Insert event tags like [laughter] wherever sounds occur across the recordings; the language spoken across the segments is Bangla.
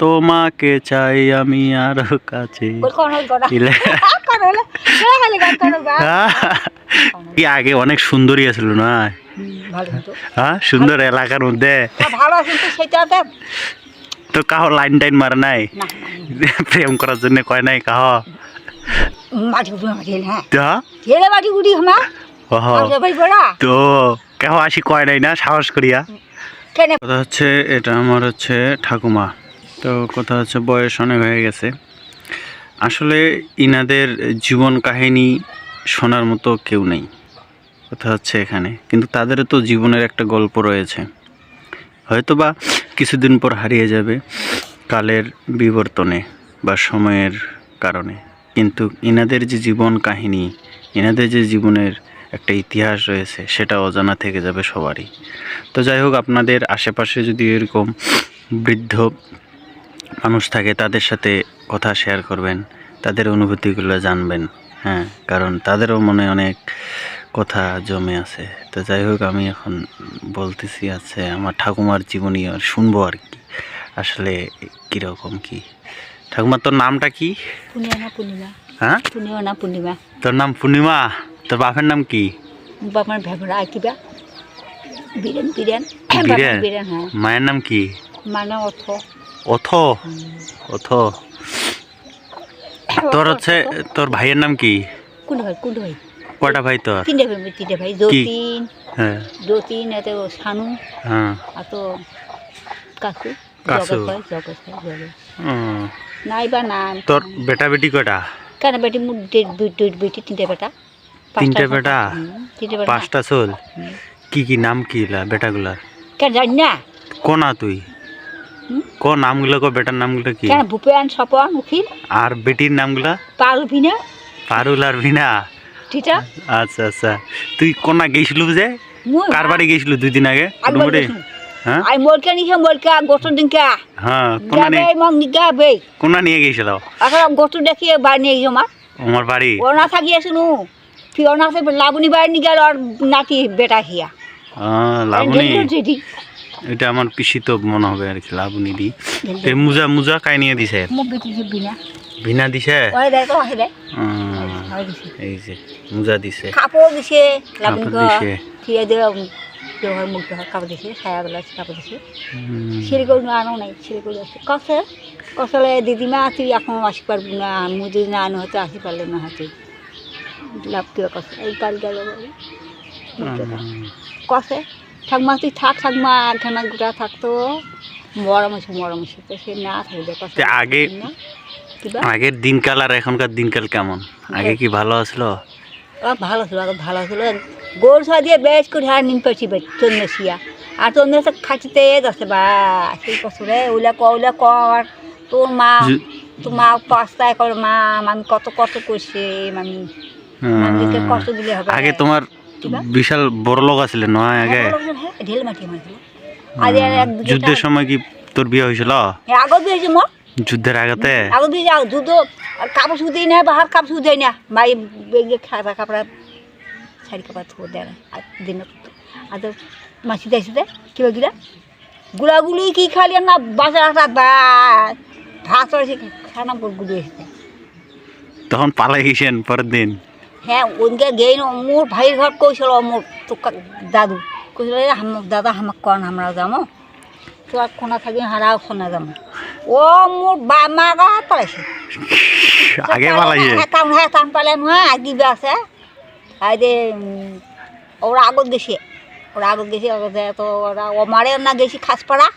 তোমাকে চাই আমি আরও কাছে। গা [laughs] কি আগে অনেক সুন্দরী আছিল না? হ্যাঁ সুন্দর এলাকার মধ্যে। তো কাহ লাইন টাইন মারে নাই? প্রেম করার জন্য কয় নাই কাহ? হ্যাঁ। তো? কেহ আসি কয় নাই না সাহস করিয়া? কথা হচ্ছে এটা আমার হচ্ছে ঠাকুমা। তো কথা হচ্ছে বয়স অনেক হয়ে গেছে। আসলে ইনাদের জীবন কাহিনী শোনার মতো কেউ নেই, কথা হচ্ছে এখানে। কিন্তু তাদেরও তো জীবনের একটা গল্প রয়েছে। হয়তো বা কিছুদিন পর হারিয়ে যাবে কালের বিবর্তনে বা সময়ের কারণে। কিন্তু ইনাদের যে জীবন কাহিনী, ইনাদের যে জীবনের একটা ইতিহাস রয়েছে, সেটা অজানা থেকে যাবে সবারই। তো যাই হোক, আপনাদের আশেপাশে যদি এরকম বৃদ্ধ মানুষ থাকে তাদের সাথে কথা শেয়ার করবেন তাদের অনুভূতিগুলো জানবেন। হ্যাঁ কারণ তাদেরও মনে অনেক কথা জমে আছে। তো যাই হোক আমি এখন বলতেছি আছে আমার ঠাকুমার জীবনী আর শুনব আর কি। আসলে কীরকম কি? ঠাকুমার তোর নামটা কি? হ্যাঁ? পূর্ণিমা তোর নাম পূর্ণিমা তোর বাপের নাম কি? বাবার ভেবরা কিবা বীরেন বীরেন। বীরেন? বীরেন হ্যাঁ। মায়ের নাম কি? মানে অর্থ অথ অথ তোর হচ্ছে তোর ভাইয়ের নাম কি? কোন ভাই কোন ভাই। কয়টা ভাই তোর? তিনটে ভাই তিনটে ভাই যতীন। হ্যাঁ। যতীন এতে শানু। হ্যাঁ। আর তো কাকু। কাকু। নাই বা নাম। তোর বেটা বেটি কয়টা? কেন বেটি? দুই বেটি তিনটে বেটা। পাঁচটা তিনটে বেটা? পাঁচটা চল? কি কি নাম কি লা বেটাগুলার? কেন জানি না। কোনা তুই? ক নামগুলো ক বেটার নামগুলো কি? কেন ভূপেন স্বপন উখিল আর বেটির নামগুলা? পারুভিনা পারুল আর ভিনা। ঠিটা? আচ্ছা আচ্ছা। তুই কোনা গেছিলু যে? কার বাড়ি গেছিলু দুই দিন আগে? হ্যাঁ? আই মোলকে নিছে মোলকে গোটর দিনকে। হ্যাঁ কোনা নিয়ে মং নিগা বে। কোনা নিয়ে গেছিল? এখন গোটর দেখিয়ে বাড়ি নিয়ে গিয়ে আমার। আমার বাড়ি? ও না থাকি শুনু তুই ও না লাবণী বাড়ি নিয়ে গেল আর নাতি বেটা হিয়া। লাবণী? এটা আমার পিসি তো মনে হবে আর কি লাবণী দি তে মুজা মুজা কাই নিয়ে দিছে বিনা। ভিনা দিছে? ওই দিছে। এই যে মুজা দিছে। কাপড় দিছে কাপড় দিছে। দিয়ে দেওয়ার মুখ দেওয়ার কাপড় দিছে ছায়াগুলো কাপড় দিছে। না আনো নাই শিলিগুড়ি আছে। কসে কসলে দিদিমা তুই এখন আসি পারবি না আমি যদি না আনো হতে আসি পারলে না হতে লাভ কিবা কসে এই কাল গেল কসে ঠাকমা তুই থাক ঠাকমা একখানা গোটা থাকতো। মরম আছে মরম আছে তো সে না তে আগে- আগের দিনকাল আর এখনকার দিনকাল কেমন? আগে কি ভালো আসলো ভালো ছিল ভালো ছিল। গোল সা দিয়ে বেশ করে হার নিন পেছি চন্দ্রশিয়া আর চন্দ্র খাচিতে যাচ্ছে বা সেই কষ্ট রে ওইলা ক ওইলা ক আর তোর মা তোর মা পাস্তায় করে মা আমি কত কষ্ট করছে মামি। কষ্ট দিলে হবে আগে তোমার? বিশাল বড় লোক আছিল নয় আগে। ঢেল মাটি এক যুদ্ধের সময় কি তোর বিয়ে হয়েছিল? যুদ্ধের আগতে? আগত দিয়ে যাও দুধ আর কাপড় শুধু না বাহার কাপড় শুধু না মাই বেগে কাপড়া শাড়ি কাপড় থো দেয় না দিনত। আর তো মাছি দিয়েছে দে কিবা। গুলাগুলি কি খালি না বাসা রাখা বা ভাত খানা গুলি তখন পালাই গেছেন পরের দিন। হ্যাঁ ওদিকে গেই না মোর ভাইয়ের ঘর কইছিল মোর তো দাদু। কইছিল "এ দাদা হামাক কন আমরা যামো? তো আর কোনা থাকি হারা কোনা যামো। ও মোর বা মা গা পালাইছে। [laughs] আগে পালাইছে। হ্যাঁ হ্যাঁ কাম পালে নহয় আগিবে আছে। আর যে ওরা আগত গেছে। ওরা আগত গেছে তো ওরা ও মারে না গেছি খাসপাড়া।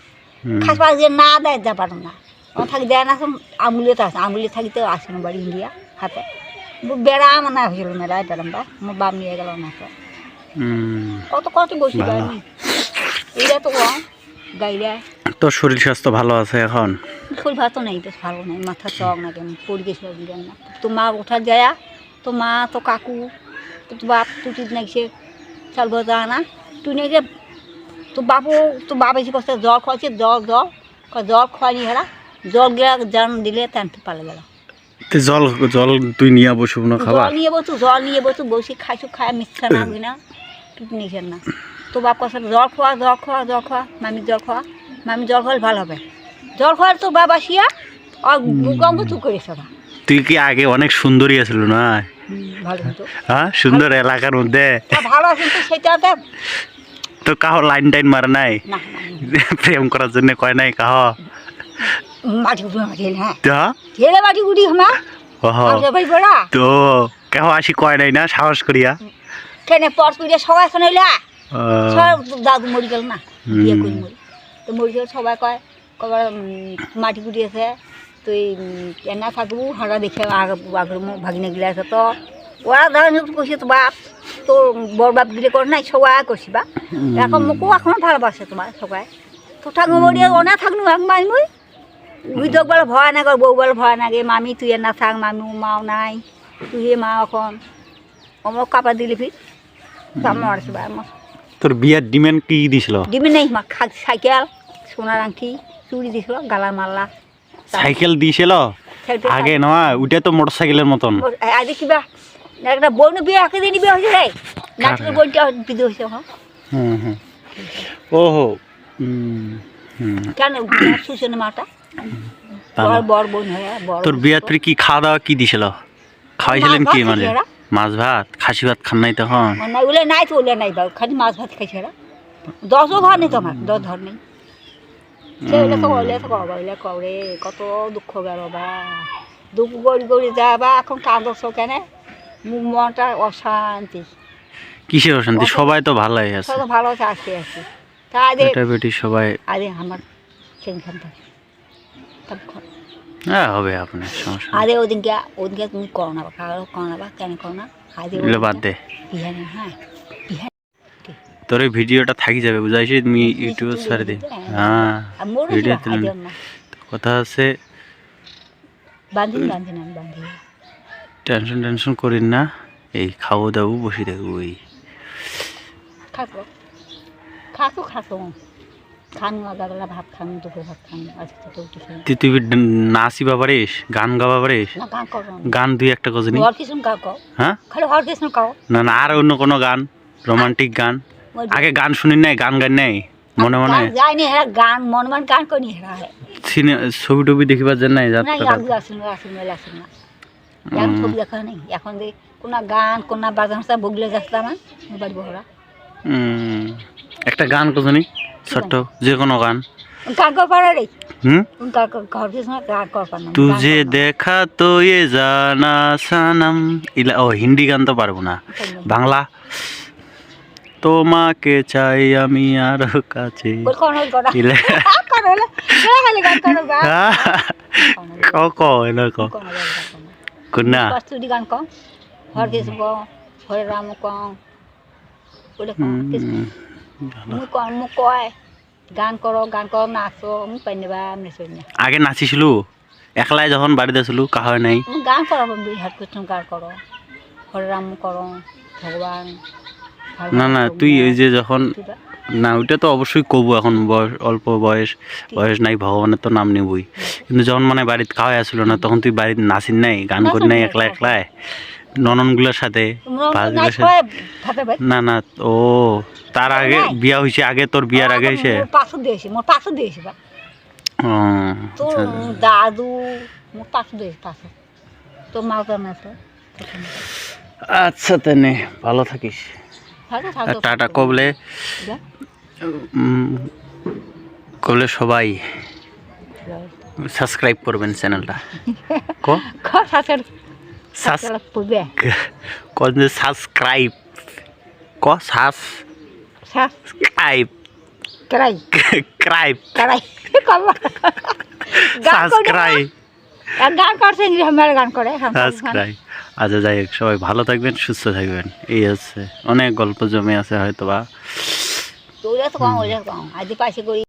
খাসপাড়া যে না দেয় যা পারো না। ও থাকি দেয় না আঙুলিতে আছে আঙুলি থাকিতে আসে না বাড়ি ইন্ডিয়া হাতে। বেড়াম না হয়েছিল মেলায় বেড়াম বা আমার বাপ নিয়ে গেল না তো। কত কত বসি। গাড়ি এইটা তো কম গাড়িটা তোর শরীর স্বাস্থ্য ভালো আছে এখন? ফুল ভাতও নেই বেশ ভালো নেই মাথা চক না কেমন পড়ে গেছিল না তো মা ওঠার যায় তো মা তো কাকু তো তো বাপ তুই নাকি চাল ভাজা না। তুই নাকি তো বাপু তো বাপ এসে কষ্ট জল খাওয়াছে জল জল। জল খাওয়ানি হেরা জল গিলা জান দিলে তেনতে পালে গেল। তে জল জল তুই নিয়ে বসব না খাবা জল নিয়ে বসু জল নিয়ে বসু বসে খাইছু খায় মিথ্যা না বুঝি না তুই নিছেন না। তো বাপ কষ্ট জল খাওয়া জল খাওয়া জল খাওয়া মামি জল খাওয়া মামি জল খাওয়ালে ভালো হবে। জল খাওয়ার তো বাবা শিয়া আর গঙ্গ তু করেছে না তুই কি আগে অনেক সুন্দরী আছিল না? হ্যাঁ সুন্দর এলাকার মধ্যে? ভালো আছে তো সেটাতে তো কাহ লাইন টাইন মারে নাই? প্রেম করার জন্য কয় নাই কাহ? মাটি গুড়ি মাটি হ্যাঁ তো? ছেলে মাটি গুড়ি আমার ওহ ভাই বড়া তো কেহ আসি কয় নাই না সাহস করিয়া? ট্রেনে পর তুই সবাই এখন হইলা সব দাদু মরি গেল না বিয়ে হুম। করি মরি। তো মরি গেল সবাই কয় কবার মাটি আছে তুই এনা থাকব হাঁটা দেখে ভাগিনে গিলে আছে তো। ওরা ধরেন কইছে তো বাপ তোর বড় বাপ গিলে করে নাই সবাই করছি বা এখন মোকো এখনও ভালোবাসে তোমার সবাই। তো থাকব মরি ওনা থাকনু এক মাই মুই বলে ভয় না কর বউ বলে ভয় না গে মামি তুই না থাক মামি মাও নাই তুই মা এখন অমক কাপা দিলি ফির তোর বিয়ার ডিমান্ড কি দিছিল? ডিমে নেই মা সাইকেল সোনার আংটি চুড়ি দিছিল গালা মাল্লা সাইকেল দিছিল আগে নয় ওইটা তো মোটর সাইকেলের মতন আগে কিবা একটা বোন বিয়ে আগে দিন বিয়ে হয়েছে রে নাচের বোনটা বিয়ে? হয়েছে হ্যাঁ হুম হুম। ওহো হুম, কেন সুসেন মাটা তোর বিয়ার পরে কি খাওয়া দাওয়া কি দিছিল? খাওয়াইছিলেন কি মানে? মাছ ভাত? খাসি ভাত খান নাই তখন? ওলে নাই তো ওলে নাই খালি মাছ ভাত খাইছে এরা দশও ঘর নেই তোমার দশ ধর নেই। সে ওলে তো ওলে তো কবা ওলে কবরে কত দুঃখ গেল বা। দুঃখ গড়ি গড়ি যা বা এখন কাঁদছ কেন? মনটা অশান্তি। কিসের অশান্তি? সবাই তো ভালোই আছে। ভালো আছে আসতে আসতে তা আদে বেটা বেটি সবাই আদে আমার টেনশন থাকে হ্যাঁ হবে আপনার সমস্যা নেই। ওদিনকে ওদিনকে তুমি করো না কারও করো না বা কেন করো না আদে এগুলো বাদ দে। বিহানে হ্যাঁ তোর এই ভিডিওটা থাকি যাবে বুঝাইছি তুমি ইউটিউবে ছেড়ে দে। হ্যাঁ ভিডিও তুলে কথা আছে আমি টেনশন টেনশন করিন না এই খাব দাবো বসে থাকব এই। খাতো খাতো খান আদাবেলা ভাত খান দুপুরে ভাত খান আজকে তো উঠে তুই তুই নাচিবা গান না গান করো গান দুই একটা কিছু গাও হ্যাঁ? খালি হর কিছু কাও না না আর অন্য কোনো গান রোমান্টিক গান। আগে গান শুনি নাই গান গান নাই মনে মনে? হেরা গান মন মন গান হেরা সিনে ছবি টবি দেখিবার জন্য নাই না যাত্রা আগে আসুন আসুন মেলা আসুন না এখন ছবি দেখা নেই। এখন যে কোনা গান কোনা বাজান বগলে যাচ্ছে আমার বাড়ি বহরা। উম, একটা গান কজনি ছোট্ট যে কোনো গান না তুঝে দেখা তো এ জানা সানাম। ইলা ও হিন্দি গান তো পারব না। বাংলা। তোমাকে চাই আমি আরও কাছে। ক ক এলা ক। কোন কস্তুরি গান হর হরে রাম কও মুই কয় গান করো গান করো নাচো আগে নাচিছিলু একলাই যখন বাড়িতে ছিলু কাহয় নাই। গান করো হাত কৃষ্ণ গান করো হরে রাম করো ভগবান না না তুই। এই যে যখন। না ওইটা তো অবশ্যই কব এখন বয়স অল্প বয়স বয়স নাই ভগবানের তো নাম নেবই। কিন্তু যখন মানে বাড়িতে খাওয়াই আসছিল না তখন তুই বাড়িতে নাচিন নাই গান করি নাই একলা একলাই। নননগুলোর সাথে না না ও তার আগে বিয়া হয়েছে আগে তোর বিয়ার আগে হয়েছে? মোর দিয়েছে মোর পাশে দিয়েছে বা তোর আচ্ছা। দাদু মোর পাশে দিয়েছে পাশে তোর মা তো। না আচ্ছা তেনে ভালো থাকিস। টাটা কবলে। কবলে সবাই সাবস্ক্রাইব করবেন চ্যানেলটা। ক? সাবস্ক্রাইব। ক? সাস স্যার ক্রাইব। ক্রাইব। কেরাই। সাবস্ক্রাইব। গান করছে আমার গান করে। এখন সাবস্ক্রাইব। আচ্ছা যাই হোক সবাই ভালো থাকবেন সুস্থ থাকবেন। এই হচ্ছে। অনেক গল্প জমে আছে হয়তো বা তোরা তো কম ওইটা কম। আজ পাশে করি